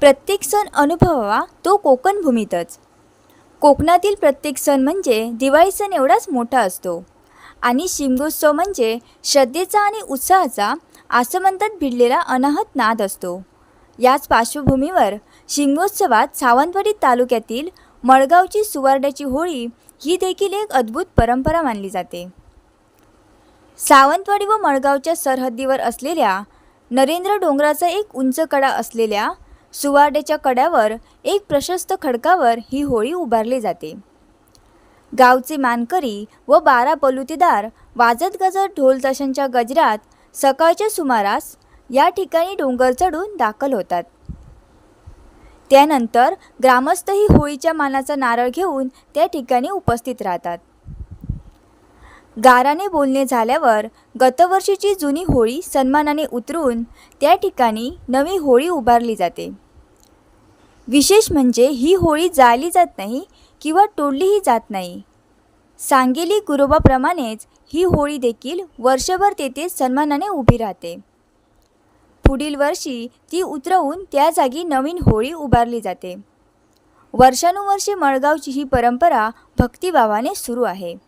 प्रत्येक सण अनुभवावा तो कोकण भूमीतच. कोकणातील प्रत्येक सण म्हणजे दिवाळी सण एवढाच मोठा असतो. आणि शिमगोत्सव म्हणजे श्रद्धेचा आणि उत्साहाचा आसमंतात भिडलेला अनाहत नाद असतो. याच पार्श्वभूमीवर शिमगोत्सवात सावंतवाडी तालुक्यातील मळगावची सुवार्ड्याची होळी ही देखील एक अद्भुत परंपरा मानली जाते. सावंतवाडी व मळगावच्या सरहद्दीवर असलेल्या नरेंद्र डोंगराचा एक उंच कडा असलेल्या सुवाडेच्या कड्यावर एक प्रशस्त खडकावर ही होळी उभारली जाते. गावचे मानकरी व बारा पलुतेदार वाजत गजत ढोलताशांच्या गजरात सकाळच्या सुमारास या ठिकाणी डोंगर चढून दाखल होतात. त्यानंतर ग्रामस्थही होळीच्या मानाचा नारळ घेऊन त्या ठिकाणी उपस्थित राहतात. गाराने बोलणे झाल्यावर गतवर्षीची जुनी होळी सन्मानाने उतरून त्या ठिकाणी नवी होळी उभारली जाते. विशेष म्हणजे ही होळी जाळली जात नाही किंवा तोडलीही जात नाही. सांगेली गुरोबाप्रमाणेच ही होळी देखील वर्षभर तेथे सन्मानाने उभी राहते. पुढील वर्षी ती उतरवून त्या जागी नवीन होळी उभारली जाते. वर्षानुवर्षे मळगावची ही परंपरा भक्तिभावाने सुरू आहे.